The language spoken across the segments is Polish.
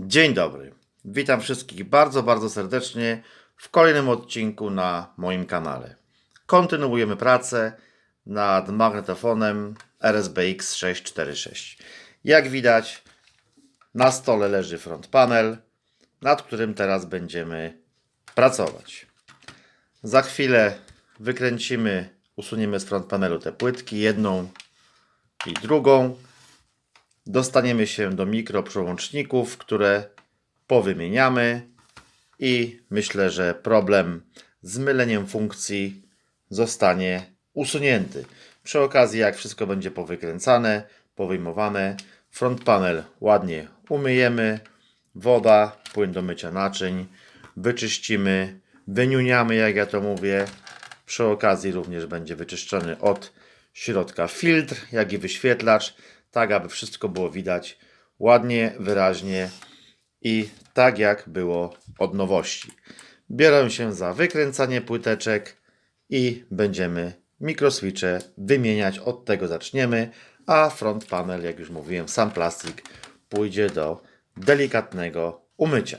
Dzień dobry. Witam wszystkich bardzo, bardzo serdecznie w kolejnym odcinku na moim kanale. Kontynuujemy pracę nad magnetofonem RSBX 646. Jak widać, na stole leży front panel, nad którym teraz będziemy pracować. Za chwilę wykręcimy, usuniemy z front panelu te płytki, jedną i drugą dostaniemy się do mikroprzełączników, które powymieniamy i myślę, że problem z myleniem funkcji zostanie usunięty. Przy okazji, jak wszystko będzie powykręcane, powyjmowane, front panel ładnie umyjemy, woda, płyn do mycia naczyń, wyczyścimy, wyniuniamy, jak ja to mówię. Przy okazji również będzie wyczyszczony od środka filtr, jak i wyświetlacz, tak aby wszystko było widać ładnie, wyraźnie i tak jak było od nowości. Biorę się za wykręcanie płyteczek i będziemy mikroswitche wymieniać. Od tego zaczniemy, a front panel, jak już mówiłem, sam plastik pójdzie do delikatnego umycia.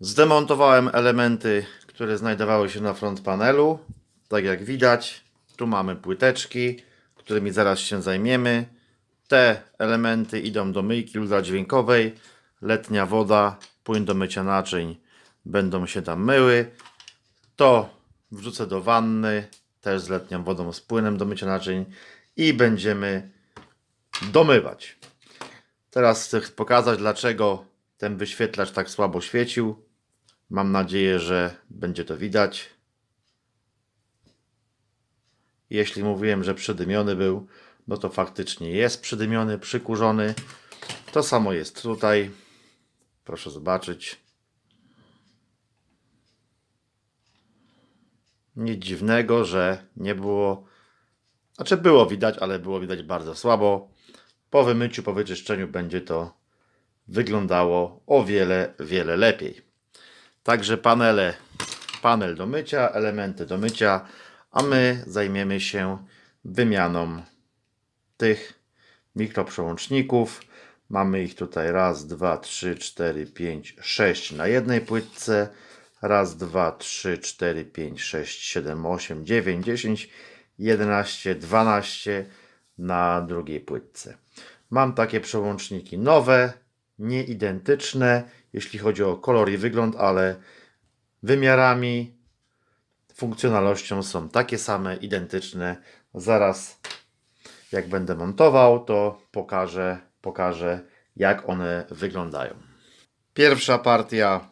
Zdemontowałem elementy, które znajdowały się na front panelu. Tak jak widać, tu mamy płyteczki, którymi zaraz się zajmiemy. Te elementy idą do myjki ultradźwiękowej. Letnia woda, płyn do mycia naczyń będą się tam myły. To wrzucę do wanny, też z letnią wodą, z płynem do mycia naczyń i będziemy domywać. Teraz chcę pokazać, dlaczego ten wyświetlacz tak słabo świecił. Mam nadzieję, że będzie to widać. Jeśli mówiłem, że przydymiony był, no to faktycznie jest przydymiony, przykurzony. To samo jest tutaj. Proszę zobaczyć. Nic dziwnego, że nie było. Znaczy było widać, ale było widać bardzo słabo. Po wymyciu, po wyczyszczeniu będzie to wyglądało o wiele, wiele lepiej. Także panele, panel do mycia, elementy do mycia, a my zajmiemy się wymianą tych mikroprzełączników. Mamy ich tutaj raz, dwa, trzy, cztery, pięć, sześć na jednej płytce. Raz, dwa, trzy, cztery, pięć, sześć, siedem, osiem, dziewięć, dziesięć, jedenaście, dwanaście na drugiej płytce. Mam takie przełączniki nowe, nieidentyczne, jeśli chodzi o kolor i wygląd, ale wymiarami, funkcjonalnością są takie same, identyczne. Zaraz jak będę montował, to pokażę, pokażę jak one wyglądają. Pierwsza partia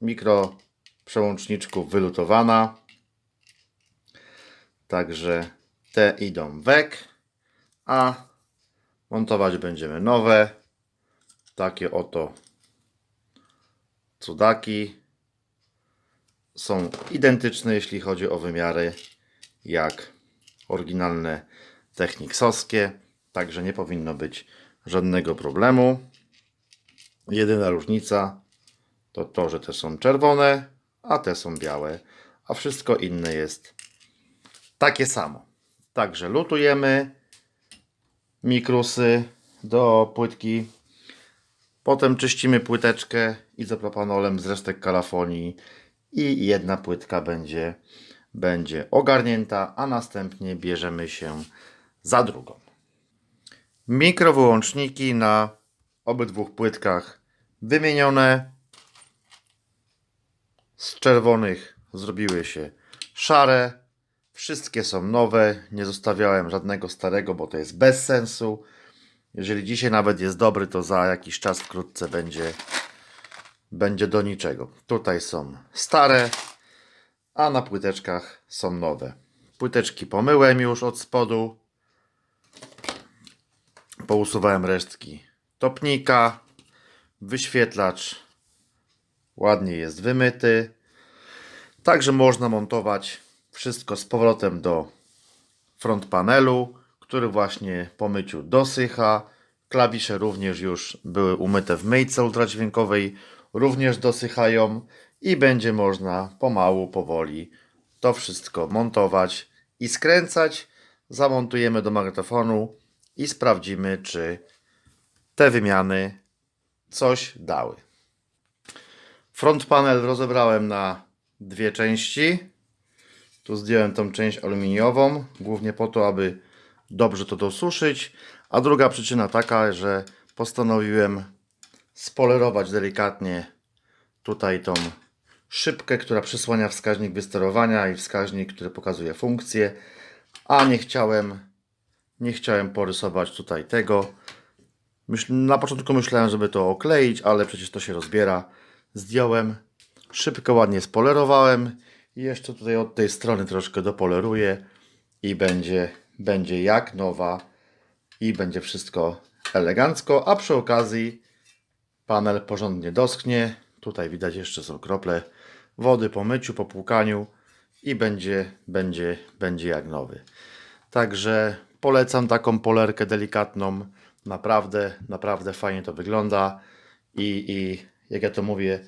mikroprzełączniczków wylutowana. Także te idą wek, a montować będziemy nowe. Takie oto cudaki są identyczne, jeśli chodzi o wymiary, jak oryginalne techniksowskie, także nie powinno być żadnego problemu. Jedyna różnica to to, że te są czerwone, a te są białe, a wszystko inne jest takie samo. Także lutujemy mikrusy do płytki. Potem czyścimy płyteczkę izopropanolem z resztek kalafonii i jedna płytka będzie, będzie ogarnięta, a następnie bierzemy się za drugą. Mikrowyłączniki na obydwu płytkach wymienione. Z czerwonych zrobiły się szare. Wszystkie są nowe. Nie zostawiałem żadnego starego, bo to jest bez sensu. Jeżeli dzisiaj nawet jest dobry, to za jakiś czas wkrótce będzie, będzie do niczego. Tutaj są stare, a na płyteczkach są nowe. Płyteczki pomyłem już od spodu. Pousuwałem resztki topnika. Wyświetlacz ładnie jest wymyty. Także można montować wszystko z powrotem do front panelu, który właśnie po myciu dosycha. Klawisze również już były umyte w myjce ultradźwiękowej, również dosychają i będzie można pomału, powoli to wszystko montować i skręcać. Zamontujemy do magnetofonu i sprawdzimy, czy te wymiany coś dały. Front panel rozebrałem na dwie części. Tu zdjąłem tą część aluminiową, głównie po to, aby dobrze to dosuszyć. A druga przyczyna taka, że postanowiłem spolerować delikatnie tutaj tą szybkę, która przysłania wskaźnik wysterowania i wskaźnik, który pokazuje funkcję, a nie chciałem nie chciałem porysować tutaj tego. Myśl, na początku myślałem, żeby to okleić, ale przecież to się rozbiera. Zdjąłem, szybko, ładnie spolerowałem i jeszcze tutaj od tej strony troszkę dopoleruję i będzie, będzie jak nowa i będzie wszystko elegancko, a przy okazji panel porządnie dosknie. Tutaj widać jeszcze są krople wody po myciu, po płukaniu i będzie, będzie, będzie jak nowy. Także polecam taką polerkę delikatną. Naprawdę, naprawdę fajnie to wygląda i, i jak ja to mówię,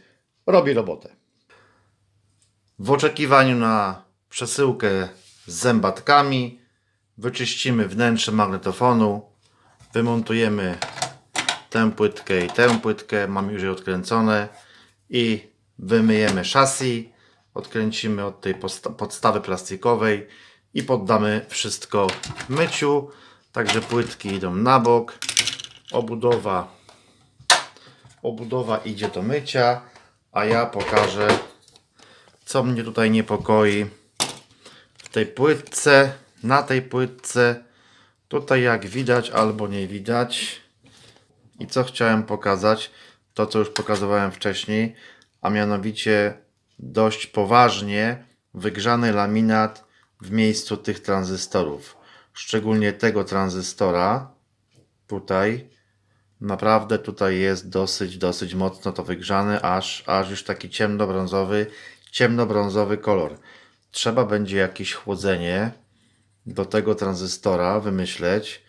robi robotę. W oczekiwaniu na przesyłkę z zębatkami wyczyścimy wnętrze magnetofonu, wymontujemy tę płytkę i tę płytkę, mam już je odkręcone i wymyjemy szasi, odkręcimy od tej podstawy plastikowej i poddamy wszystko myciu. Także płytki idą na bok, obudowa, obudowa idzie do mycia, a ja pokażę co mnie tutaj niepokoi w tej płytce, na tej płytce, tutaj jak widać albo nie widać. I co chciałem pokazać, to co już pokazywałem wcześniej, a mianowicie dość poważnie wygrzany laminat w miejscu tych tranzystorów. Szczególnie tego tranzystora tutaj. Naprawdę tutaj jest dosyć, dosyć mocno to wygrzane, aż, aż już taki ciemnobrązowy, ciemnobrązowy kolor. Trzeba będzie jakieś chłodzenie do tego tranzystora wymyśleć,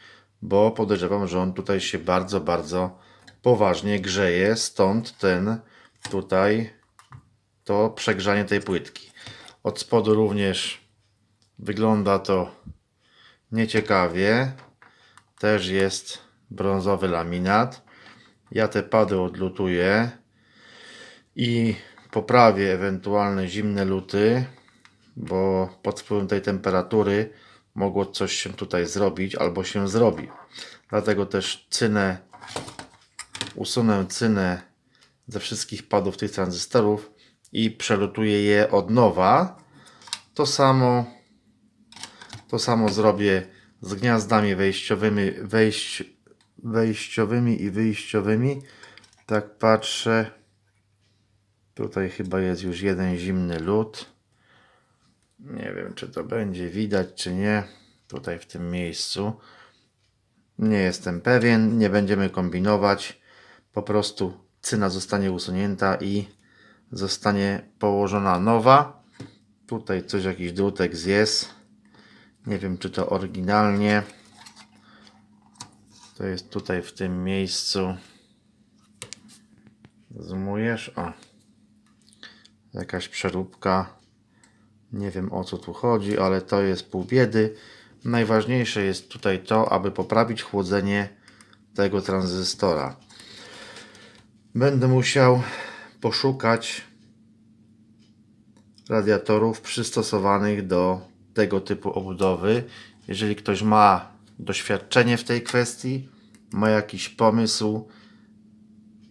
bo podejrzewam, że on tutaj się bardzo, bardzo poważnie grzeje, stąd ten tutaj to przegrzanie tej płytki. Od spodu również wygląda to nieciekawie. Też jest brązowy laminat. Ja te pady odlutuję i poprawię ewentualne zimne luty, bo pod wpływem tej temperatury mogło coś się tutaj zrobić albo się zrobi. Dlatego też cynę, usunę cynę ze wszystkich padów tych tranzystorów i przelutuję je od nowa. To samo, to samo zrobię z gniazdami wejściowymi, wejść, wejściowymi i wyjściowymi. Tak patrzę. Tutaj chyba jest już jeden zimny lód. Nie wiem, czy to będzie widać, czy nie. Tutaj w tym miejscu. Nie jestem pewien. Nie będziemy kombinować. Po prostu cyna zostanie usunięta i zostanie położona nowa. Tutaj coś, jakiś drutek jest. Nie wiem, czy to oryginalnie. To jest tutaj w tym miejscu. Zoomujesz? O. Jakaś przeróbka. Nie wiem o co tu chodzi, ale to jest pół biedy. Najważniejsze jest tutaj to, aby poprawić chłodzenie tego tranzystora. Będę musiał poszukać radiatorów przystosowanych do tego typu obudowy. Jeżeli ktoś ma doświadczenie w tej kwestii, ma jakiś pomysł,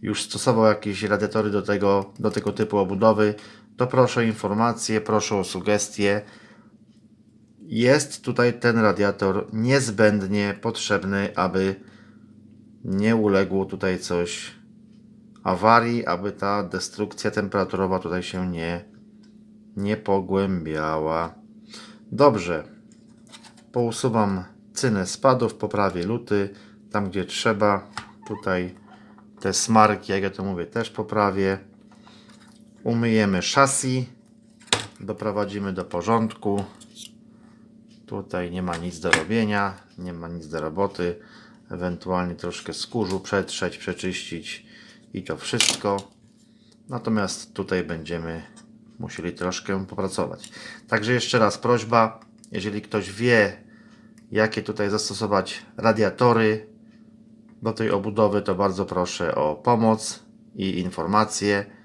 już stosował jakieś radiatory do tego, do tego typu obudowy, to proszę o informacje, proszę o sugestie. Jest tutaj ten radiator niezbędnie potrzebny, aby nie uległo tutaj coś awarii, aby ta destrukcja temperaturowa tutaj się nie, nie pogłębiała. Dobrze. Pousuwam cynę spadów, poprawię luty tam gdzie trzeba. Tutaj te smarki, jak ja to mówię, też poprawię. Umyjemy szasi. Doprowadzimy do porządku. Tutaj nie ma nic do robienia, nie ma nic do roboty. Ewentualnie troszkę skórzu przetrzeć, przeczyścić i to wszystko. Natomiast tutaj będziemy musieli troszkę popracować. Także jeszcze raz prośba, jeżeli ktoś wie, jakie tutaj zastosować radiatory, do tej obudowy, to bardzo proszę o pomoc i informacje.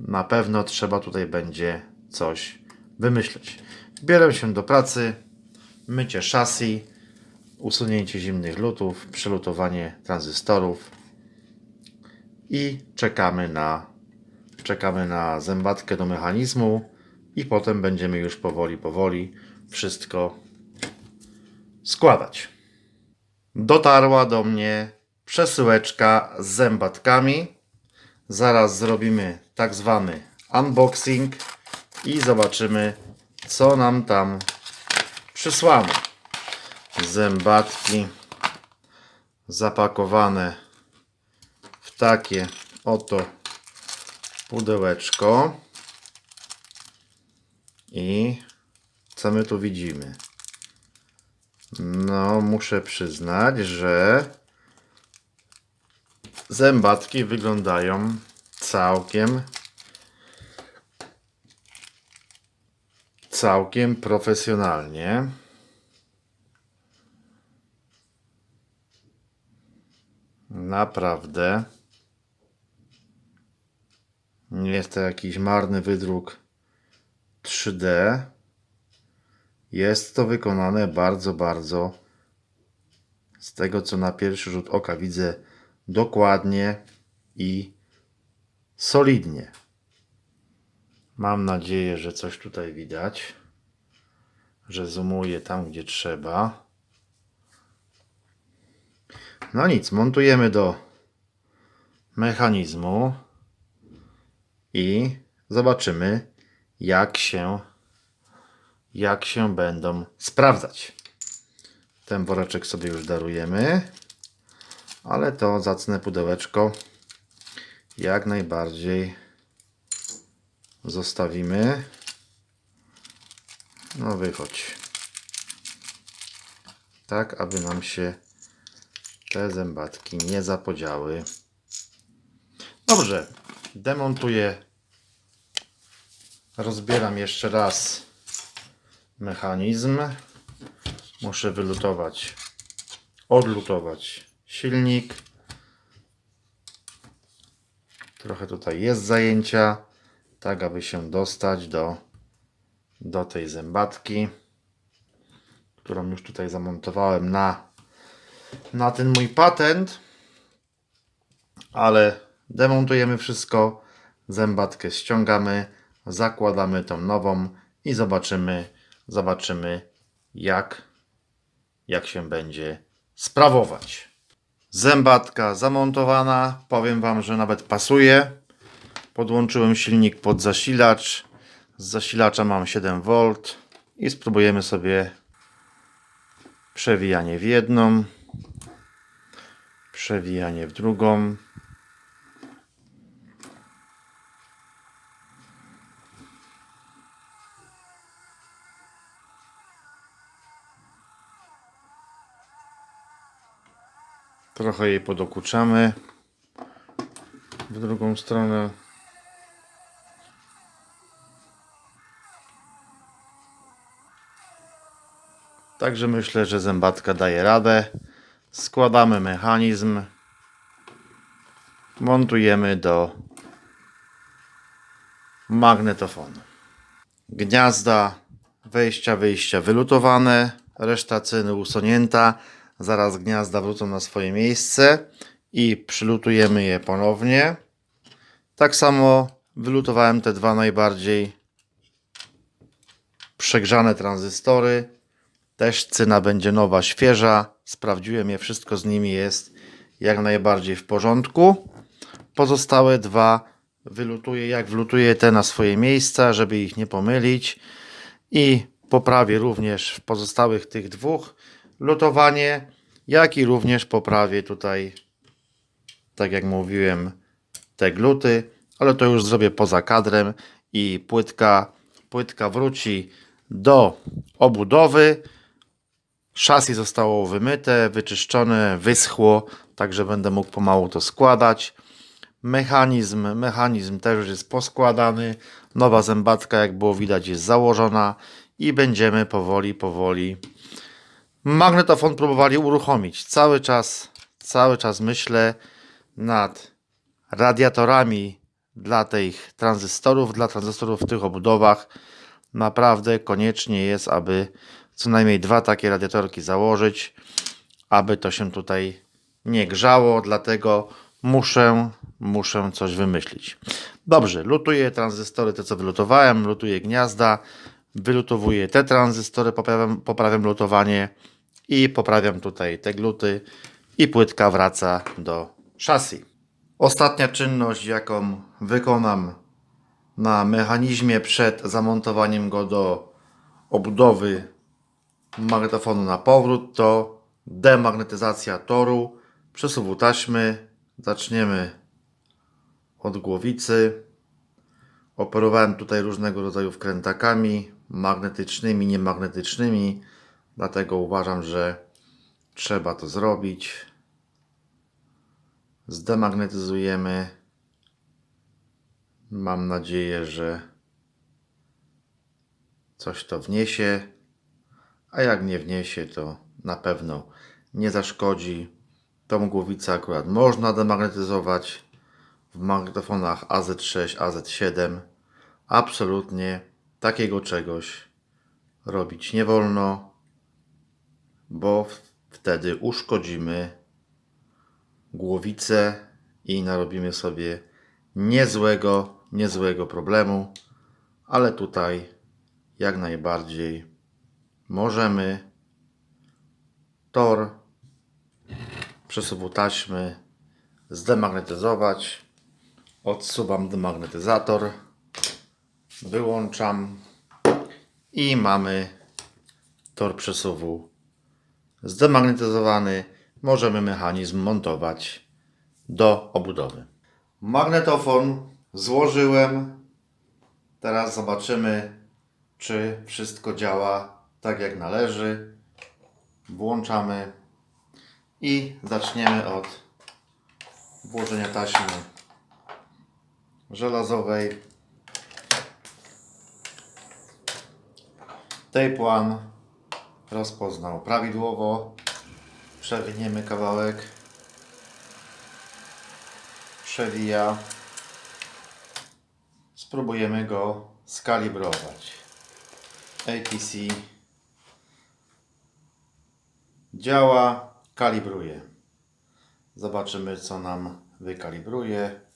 Na pewno trzeba tutaj będzie coś wymyśleć. Bierę się do pracy, mycie szasi, usunięcie zimnych lutów, przelutowanie tranzystorów i czekamy na, czekamy na zębatkę do mechanizmu i potem będziemy już powoli, powoli wszystko składać. Dotarła do mnie przesyłeczka z zębatkami. Zaraz zrobimy tak zwany unboxing i zobaczymy, co nam tam przysłano. Zębatki zapakowane w takie oto pudełeczko. I co my tu widzimy? No, muszę przyznać, że zębatki wyglądają całkiem całkiem profesjonalnie. Naprawdę. Nie jest to jakiś marny wydruk 3D. Jest to wykonane bardzo, bardzo z tego co na pierwszy rzut oka widzę dokładnie i solidnie. Mam nadzieję, że coś tutaj widać, że zoomuję tam, gdzie trzeba. No nic, montujemy do mechanizmu i zobaczymy, jak się, jak się będą sprawdzać. Ten woreczek sobie już darujemy, ale to zacne pudełeczko jak najbardziej zostawimy. No wychodź. Tak, aby nam się te zębatki nie zapodziały. Dobrze, demontuję. Rozbieram jeszcze raz mechanizm. Muszę wylutować, odlutować silnik. Trochę tutaj jest zajęcia, tak aby się dostać do, do tej zębatki, którą już tutaj zamontowałem na, na ten mój patent. Ale demontujemy wszystko, zębatkę ściągamy, zakładamy tą nową i zobaczymy, zobaczymy jak, jak się będzie sprawować. Zębatka zamontowana. Powiem Wam, że nawet pasuje. Podłączyłem silnik pod zasilacz. Z zasilacza mam 7V i spróbujemy sobie przewijanie w jedną, przewijanie w drugą. Trochę jej podokuczamy w drugą stronę. Także myślę, że zębatka daje radę. Składamy mechanizm. Montujemy do magnetofonu. Gniazda wejścia, wyjścia wylutowane. Reszta cyny usunięta. Zaraz gniazda wrócą na swoje miejsce i przylutujemy je ponownie. Tak samo wylutowałem te dwa najbardziej przegrzane tranzystory. Też cyna będzie nowa, świeża. Sprawdziłem je, wszystko z nimi jest jak najbardziej w porządku. Pozostałe dwa wylutuję, jak wlutuję te na swoje miejsca, żeby ich nie pomylić. I poprawię również w pozostałych tych dwóch lutowanie, jak i również poprawię tutaj, tak jak mówiłem, te gluty, ale to już zrobię poza kadrem i płytka, płytka wróci do obudowy. Szasi zostało wymyte, wyczyszczone, wyschło, także będę mógł pomału to składać. Mechanizm, mechanizm też już jest poskładany. Nowa zębatka, jak było widać, jest założona i będziemy powoli, powoli magnetofon próbowali uruchomić. Cały czas, cały czas myślę nad radiatorami dla tych tranzystorów, dla tranzystorów w tych obudowach. Naprawdę koniecznie jest, aby co najmniej dwa takie radiatorki założyć, aby to się tutaj nie grzało, dlatego muszę, muszę coś wymyślić. Dobrze, lutuję tranzystory, te co wylutowałem, lutuję gniazda, wylutowuję te tranzystory, poprawiam, poprawiam lutowanie i poprawiam tutaj te gluty i płytka wraca do szasi. Ostatnia czynność, jaką wykonam na mechanizmie przed zamontowaniem go do obudowy magnetofonu na powrót, to demagnetyzacja toru, przesuwu taśmy. Zaczniemy od głowicy. Operowałem tutaj różnego rodzaju wkrętakami, magnetycznymi, niemagnetycznymi, dlatego uważam, że trzeba to zrobić. Zdemagnetyzujemy. Mam nadzieję, że coś to wniesie, a jak nie wniesie, to na pewno nie zaszkodzi. Tą głowicę akurat można demagnetyzować w magnetofonach AZ6, AZ7. Absolutnie takiego czegoś robić nie wolno, bo wtedy uszkodzimy głowicę i narobimy sobie niezłego, niezłego problemu, ale tutaj jak najbardziej możemy tor przesuwu taśmy zdemagnetyzować. Odsuwam demagnetyzator, wyłączam i mamy tor przesuwu zdemagnetyzowany. Możemy mechanizm montować do obudowy. Magnetofon złożyłem. Teraz zobaczymy, czy wszystko działa tak jak należy. Włączamy i zaczniemy od włożenia taśmy żelazowej. Tape one rozpoznał prawidłowo. Przewiniemy kawałek. Przewija. Spróbujemy go skalibrować. ATC działa, kalibruje. Zobaczymy, co nam wykalibruje.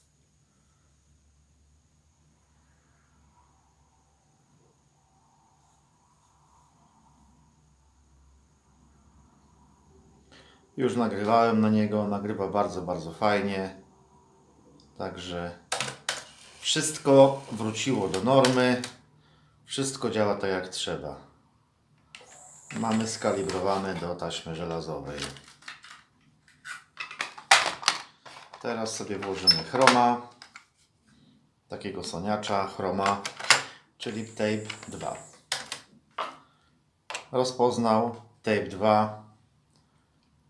Już nagrywałem na niego, nagrywa bardzo, bardzo fajnie. Także wszystko wróciło do normy. Wszystko działa tak jak trzeba. Mamy skalibrowane do taśmy żelazowej. Teraz sobie włożymy chroma. Takiego soniacza, chroma, czyli tape 2. Rozpoznał tape 2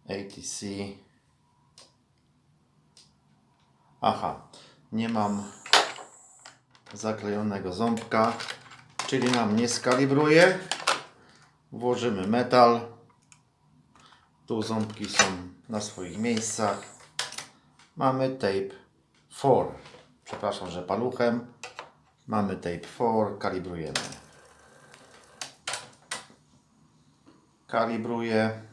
ATC. Aha, nie mam zaklejonego ząbka, czyli nam nie skalibruje. Włożymy metal. Tu ząbki są na swoich miejscach. Mamy tape 4. Przepraszam, że paluchem. Mamy tape 4, kalibrujemy. Kalibruję.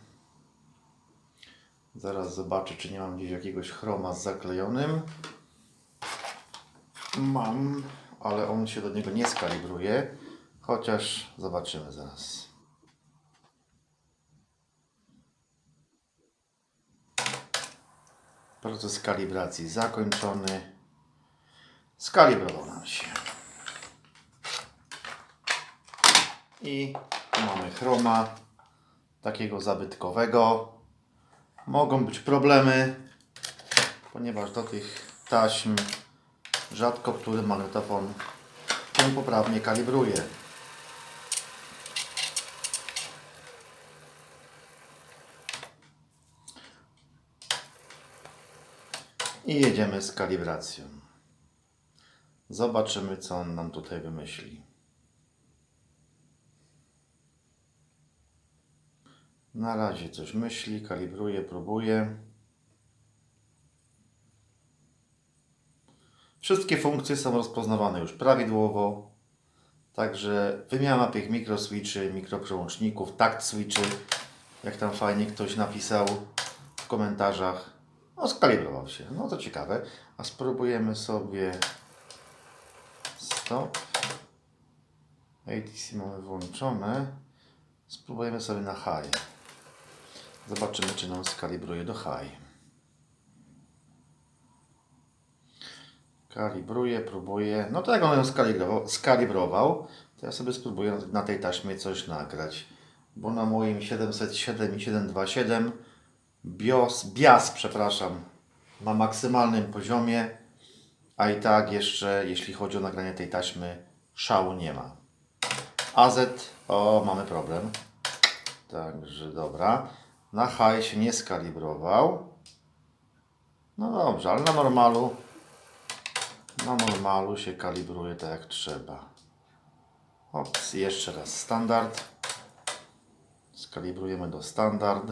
Zaraz zobaczę, czy nie mam gdzieś jakiegoś chroma z zaklejonym. Mam, ale on się do niego nie skalibruje. Chociaż zobaczymy zaraz. Proces kalibracji zakończony. Skalibrował nam się. I tu mamy chroma takiego zabytkowego. Mogą być problemy, ponieważ do tych taśm rzadko który magnetofon się poprawnie kalibruje. I jedziemy z kalibracją. Zobaczymy, co on nam tutaj wymyśli. Na razie coś myśli, kalibruje, próbuje. Wszystkie funkcje są rozpoznawane już prawidłowo. Także wymiana tych mikroswitchy, mikroprzełączników, takt switchy, jak tam fajnie ktoś napisał w komentarzach. No, skalibrował się. No to ciekawe. A spróbujemy sobie stop. ATC mamy włączone. Spróbujemy sobie na high. Zobaczymy, czy nam skalibruje do high. Kalibruję, próbuję. No to jak on ją skalibrował, to ja sobie spróbuję na- tej taśmie coś nagrać. Bo na moim 707 i 727 BIOS, BIAS, przepraszam, na maksymalnym poziomie, a i tak jeszcze, jeśli chodzi o nagranie tej taśmy, szału nie ma. AZ, o, mamy problem. Także dobra. Na high się nie skalibrował. No dobrze, ale na normalu na normalu się kalibruje tak jak trzeba. Ops, jeszcze raz standard. Skalibrujemy do standard.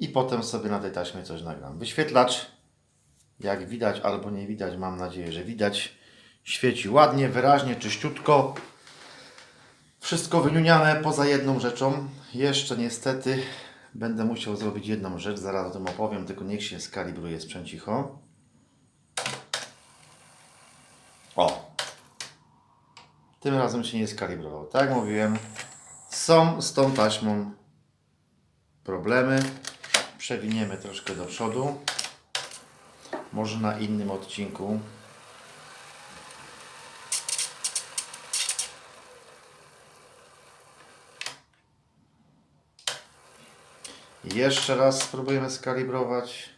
I potem sobie na tej taśmie coś nagram. Wyświetlacz, jak widać albo nie widać, mam nadzieję, że widać, świeci ładnie, wyraźnie, czyściutko. Wszystko wyniuniane poza jedną rzeczą. Jeszcze niestety będę musiał zrobić jedną rzecz, zaraz o tym opowiem, tylko niech się skalibruje sprzęcicho. O! Tym razem się nie skalibrował. Tak jak mówiłem, są z tą taśmą problemy. Przewiniemy troszkę do przodu. Może na innym odcinku. Jeszcze raz spróbujemy skalibrować.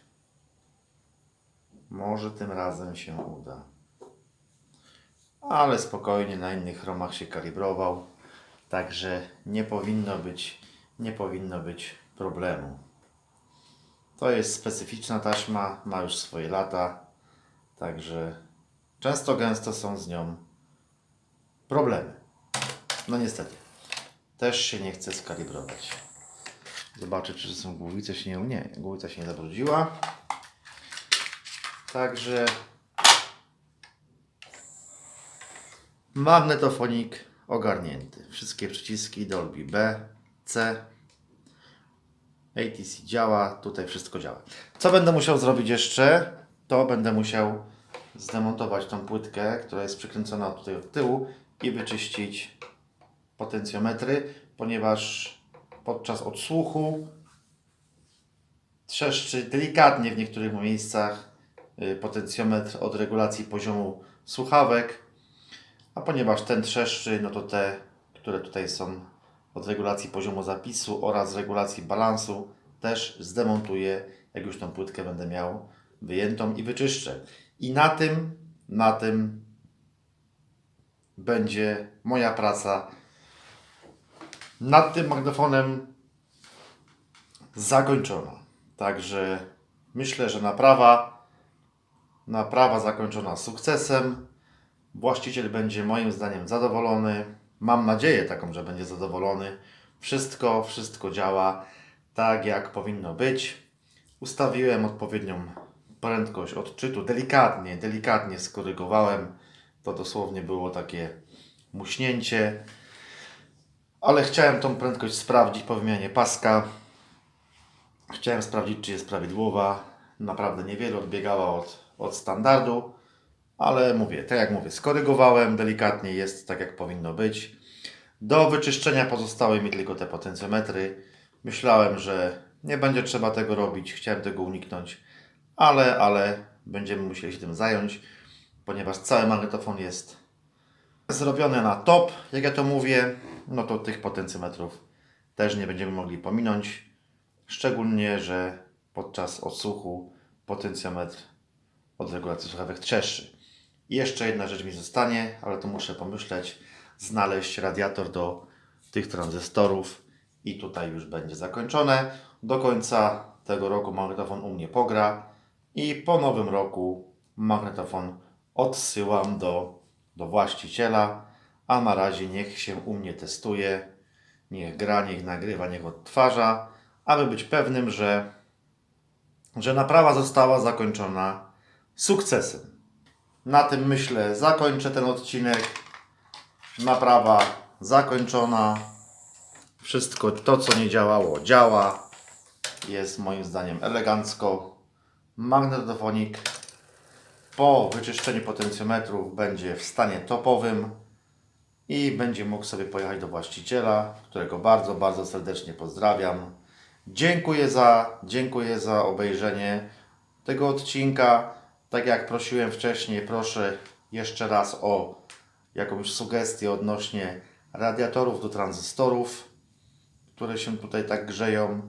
Może tym razem się uda ale spokojnie na innych chromach się kalibrował, także nie powinno być, nie powinno być problemu. To jest specyficzna taśma, ma już swoje lata, także często gęsto są z nią problemy. No niestety, też się nie chce skalibrować. Zobaczę, czy są głowice się nie, nie, głowica się nie zabrudziła. Także Magnetofonik ogarnięty. Wszystkie przyciski Dolby B, C. ATC działa, tutaj wszystko działa. Co będę musiał zrobić jeszcze? To będę musiał zdemontować tą płytkę, która jest przykręcona tutaj od tyłu i wyczyścić potencjometry, ponieważ podczas odsłuchu trzeszczy delikatnie w niektórych miejscach y, potencjometr od regulacji poziomu słuchawek. A ponieważ ten trzeszczy, no to te, które tutaj są od regulacji poziomu zapisu oraz regulacji balansu, też zdemontuję, jak już tą płytkę będę miał wyjętą i wyczyszczę. I na tym, na tym będzie moja praca nad tym magnefonem zakończona. Także myślę, że naprawa, naprawa zakończona sukcesem. Właściciel będzie moim zdaniem zadowolony. Mam nadzieję taką, że będzie zadowolony. Wszystko, wszystko działa tak, jak powinno być. Ustawiłem odpowiednią prędkość odczytu. Delikatnie, delikatnie skorygowałem. To dosłownie było takie muśnięcie. Ale chciałem tą prędkość sprawdzić po wymianie paska. Chciałem sprawdzić, czy jest prawidłowa. Naprawdę niewiele odbiegała od, od standardu. Ale mówię, tak jak mówię, skorygowałem delikatnie, jest tak jak powinno być. Do wyczyszczenia pozostały mi tylko te potencjometry. Myślałem, że nie będzie trzeba tego robić, chciałem tego uniknąć, ale, ale będziemy musieli się tym zająć, ponieważ cały magnetofon jest zrobiony na top, jak ja to mówię, no to tych potencjometrów też nie będziemy mogli pominąć. Szczególnie, że podczas odsłuchu potencjometr od regulacji słuchawek trzeszczy. I jeszcze jedna rzecz mi zostanie, ale to muszę pomyśleć, znaleźć radiator do tych tranzystorów i tutaj już będzie zakończone. Do końca tego roku magnetofon u mnie pogra i po nowym roku magnetofon odsyłam do, do właściciela, a na razie niech się u mnie testuje, niech gra, niech nagrywa, niech odtwarza, aby być pewnym, że, że naprawa została zakończona sukcesem. Na tym myślę zakończę ten odcinek. Naprawa zakończona. Wszystko to, co nie działało, działa. Jest moim zdaniem elegancko. Magnetofonik po wyczyszczeniu potencjometru będzie w stanie topowym i będzie mógł sobie pojechać do właściciela, którego bardzo, bardzo serdecznie pozdrawiam. Dziękuję za, dziękuję za obejrzenie tego odcinka. Tak jak prosiłem wcześniej, proszę jeszcze raz o jakąś sugestię odnośnie radiatorów do tranzystorów, które się tutaj tak grzeją.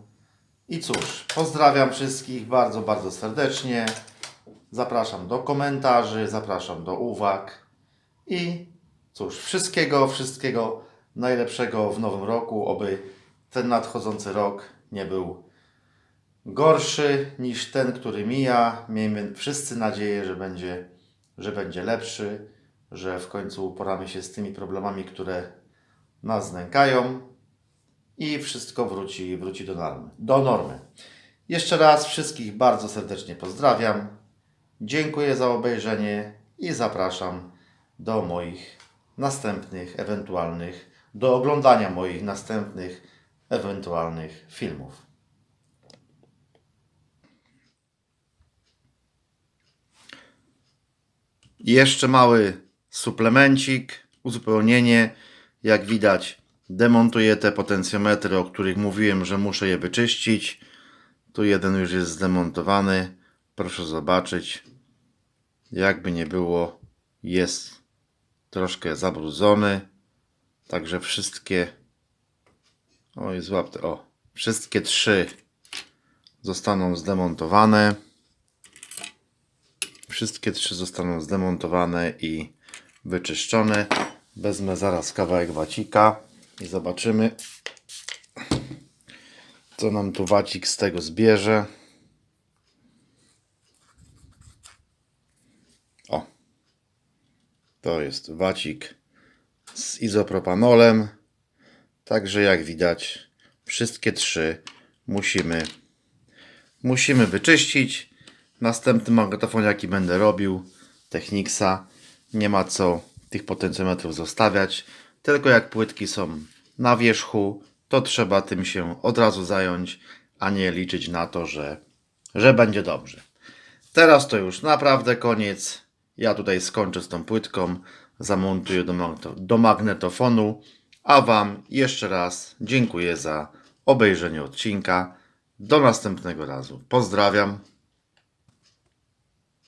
I cóż, pozdrawiam wszystkich bardzo, bardzo serdecznie. Zapraszam do komentarzy, zapraszam do uwag i cóż, wszystkiego, wszystkiego najlepszego w nowym roku, oby ten nadchodzący rok nie był gorszy niż ten, który mija. Miejmy wszyscy nadzieję, że będzie, że będzie lepszy, że w końcu uporamy się z tymi problemami, które nas nękają i wszystko wróci, wróci do normy. Do normy. Jeszcze raz wszystkich bardzo serdecznie pozdrawiam. Dziękuję za obejrzenie i zapraszam do moich następnych ewentualnych, do oglądania moich następnych ewentualnych filmów. Jeszcze mały suplemencik, uzupełnienie. Jak widać, demontuję te potencjometry, o których mówiłem, że muszę je wyczyścić. Tu jeden już jest zdemontowany. Proszę zobaczyć. Jakby nie było, jest troszkę zabrudzony. Także wszystkie. Oj, złap. O, wszystkie trzy zostaną zdemontowane. Wszystkie trzy zostaną zdemontowane i wyczyszczone. Wezmę zaraz kawałek wacika i zobaczymy, co nam tu wacik z tego zbierze. To jest wacik z izopropanolem. Także jak widać, wszystkie trzy musimy, musimy wyczyścić. Następny magnetofon, jaki będę robił, Technicsa, nie ma co tych potencjometrów zostawiać. Tylko jak płytki są na wierzchu, to trzeba tym się od razu zająć, a nie liczyć na to, że, że będzie dobrze. Teraz to już naprawdę koniec. Ja tutaj skończę z tą płytką, zamontuję do, do magnetofonu, a Wam jeszcze raz dziękuję za obejrzenie odcinka. Do następnego razu. Pozdrawiam.